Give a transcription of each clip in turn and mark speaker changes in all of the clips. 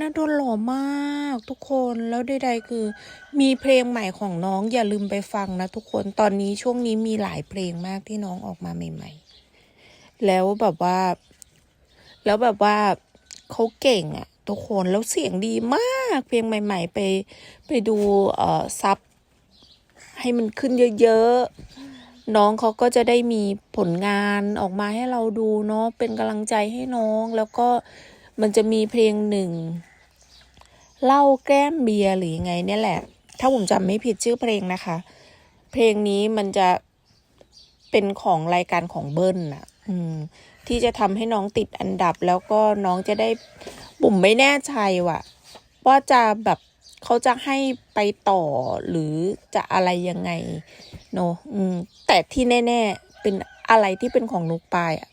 Speaker 1: นดลหล่อมากทุกคนแล้วใดๆคือ มีเพลงใหม่ของน้องอย่าลืมไปฟังนะทุกคนตอนนี้ช่วงนี้มีหลายเพลงมากที่น้องออกมาใหม่ ๆ แล้วแบบว่า แล้วแบบว่าเขาเก่งอะทุกคนแล้วเสียงดีมากเพลงใหม่ ๆ ไปไปดูเอ่อซับให้มันขึ้นเยอะๆ น้องเขาก็จะได้มีผลงานออกมาให้เราดูเนาะเป็นกำลังใจให้น้องแล้วก็ มันจะมีเพลงหนึ่งเล้าแก้มเบียร์หรือยังไงเนี่ยแหละ ถ้าผมจำไม่ผิดชื่อเพลงนะคะ เพลงนี้มันจะเป็นของรายการของเบิ้ลน่ะ อืม ที่จะทำให้น้องติดอันดับแล้วก็น้องจะได้บุ๋มไม่แน่ใจว่ะ ว่าจะแบบเขาจะให้ไปต่อหรือจะอะไรยังไง เนอะแต่ที่แน่ ๆ เป็นอะไรที่เป็นของนุกปายอะ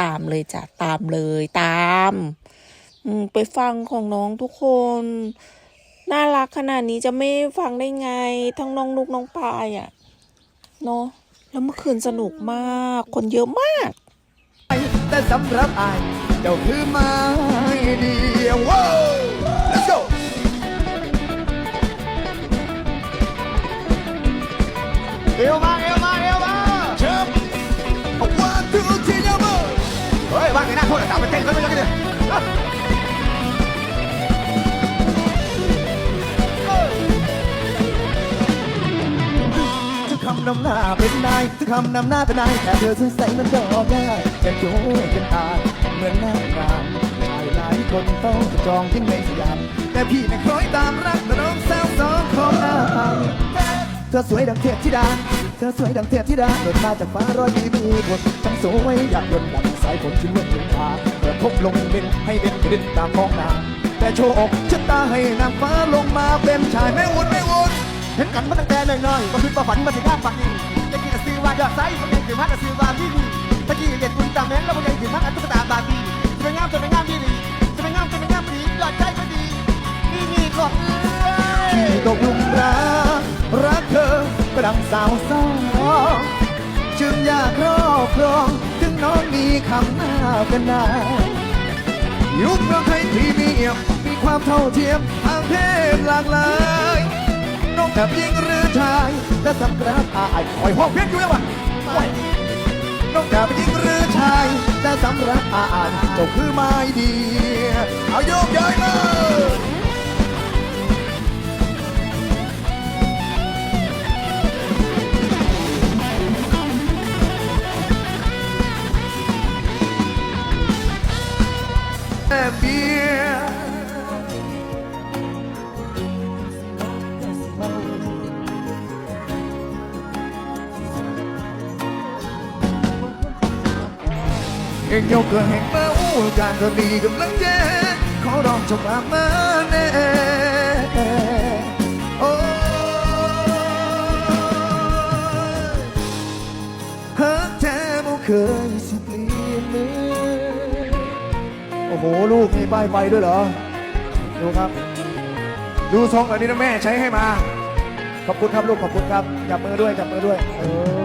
Speaker 1: ตามเลยจ้ะตามเลยตามไปฟังของน้องทุกคน น่ารักขนาดนี้จะไม่ฟังได้ไง ทั้งน้องนุกน้องปายอะเนาะแล้วเมื่อคืนสนุกมาก คนเยอะมาก
Speaker 2: แต่สำหรับอายเจ้าคือไม้เดียวว้าว let's go นำหน้าเป็นนายทุกคำนำหน้าเป็นนายแต่เธอสวยใสมันดอกได้แค่โจ้เป็นตาเหมือนหน้างามชายหลายคนต้องจะจองทิ้งในสยามแต่พี่ไม่คล้อยตามรักแต่น้องแซวสองของหน้าเธอสวยดังเทพธิดาเธอสวยดังเทพธิดาโดดมาจากฟ้าร้อยมีมีบททั้งสวยอยากยนต์ดังสายฝนชิ้นเมื่อถึงขาเมื่อพบลงดินให้เด่นกระดิ่นตามท้องนาแต่โชว์อกชะตาให้นางฟ้าลงมาเป็นชายไม่วุ่นไม่วุ่น เห็นกันมาตั้งแต่น้อยๆก็คือประฝันมาถึงข้างฝักนี่ตะกี้น่ะซื้อว่ายอดไซส์มันยังถือว่าน่ะซื้อว่าพี่นี่ตะกี้เด็ดบุญตาแมงแล้วมันยังถือว่าอันตุ๊กตาบาร์บี้จะไม่งามจะไม่งามดีดีจะไม่งามจะไม่งามดียอดใจก็ดีนี่นี่ก็เอ้ยที่ตกหลุมรักรักเธอก็ดังสาวสองจึงอยากครอบครองถึงน้องมีคำหน้าเป็นนายยุคเมืองไทยพรีเมียมมีความเท่าเทียมทางเพศหลากหลาย บบหญิงหรือชายแต่สำหรับอายคอยห้องเพียงอยู่แล้ววะน้องแบบหญิงหรือชายแต่สำหรับอายเจ้าคือไม้เดียวเอาโยกย้ายมา เองยกเกินแห่งเมาการก็มีกำลังเจขอร้องจงมามาแน่โอ้ฮักแท้บ่เคยสิเปลี่ยนเลยโอ้โห ลูกมีป้ายไฟด้วยเหรอ ดูครับ ดูทรงอันนี้นะแม่ใช้ให้มา ขอบคุณครับลูกขอบคุณครับ จับมือด้วย จับมือด้วยเออ